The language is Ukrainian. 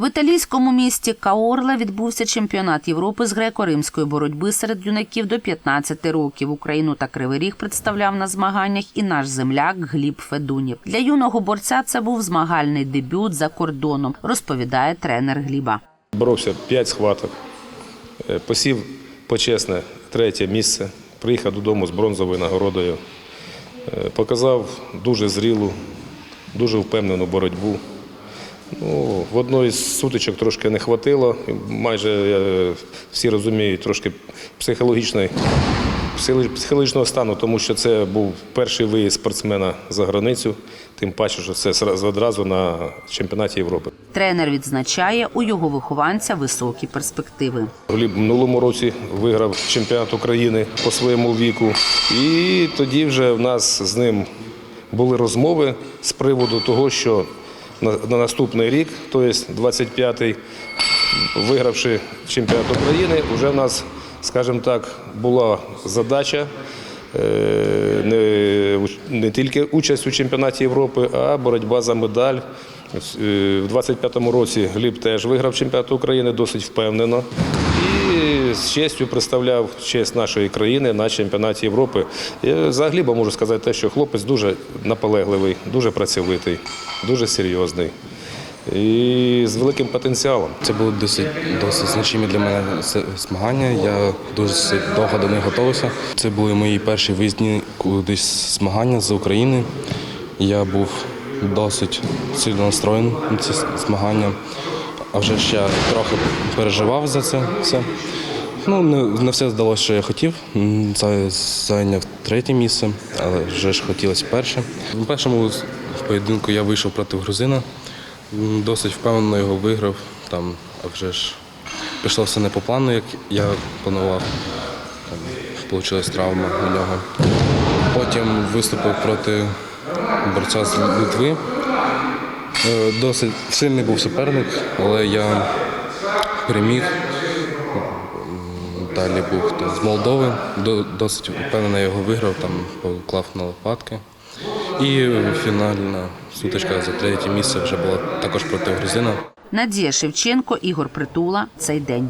В італійському місті Каорле відбувся чемпіонат Європи з греко-римської боротьби серед юнаків до 15 років. Україну та Кривий Ріг представляв на змаганнях і наш земляк Гліб Федунів. Для юного борця це був змагальний дебют за кордоном, розповідає тренер Гліба. Боровся 5 схваток, е, посів почесне третє місце, приїхав додому з бронзовою нагородою. Е, Показав дуже зрілу, дуже впевнену боротьбу. Ну, в одної з сутичок трошки не хватило. Майже е, всі розуміють трошки психологічної, психологічного стану, тому що це був перший виїзд спортсмена за границю, тим паче, що це одразу на чемпіонаті Європи. Тренер відзначає у його вихованця високі перспективи. Гліб минулому році виграв чемпіонат України по своєму віку. І тоді вже в нас з ним були розмови з приводу того, що на, на наступний рік, тобто 25-й, вигравши чемпіонат України, вже в нас, скажімо так, була задача. е, Не, не тільки участь у чемпіонаті Європи, а боротьба за медаль. Е, В 25-му році Гліб теж виграв чемпіонат України досить впевнено. І з честю представляв честь нашої країни на чемпіонаті Європи. Я за Гліба можу сказати те, що хлопець дуже наполегливий, дуже працьовитий, дуже серйозний і з великим потенціалом. Це були досить досить значимі для мене змагання. Я дуже довго до них готувався. Це були мої перші виїзні кудись змагання з України. Я був досить сильно настроєний на ці змагання. А вже я трохи переживав за це все. Ну, не, не все здалося, що я хотів. Зайняв третє місце, але вже ж хотілося перше. У першому поєдинку я вийшов проти грузина. Досить впевнено його виграв. Там, а вже ж пішло все не по плану, як я планував. Получилась травма у нього. Потім виступив проти борця з Литви. Е, Досить сильний був суперник, але я переміг. Далі був хто з Молдови. До- Досить впевнено його виграв, там поклав на лопатки. І фінальна сутичка за третє місце вже була також проти грузина. Надія Шевченко, Ігор Притула. Цей день.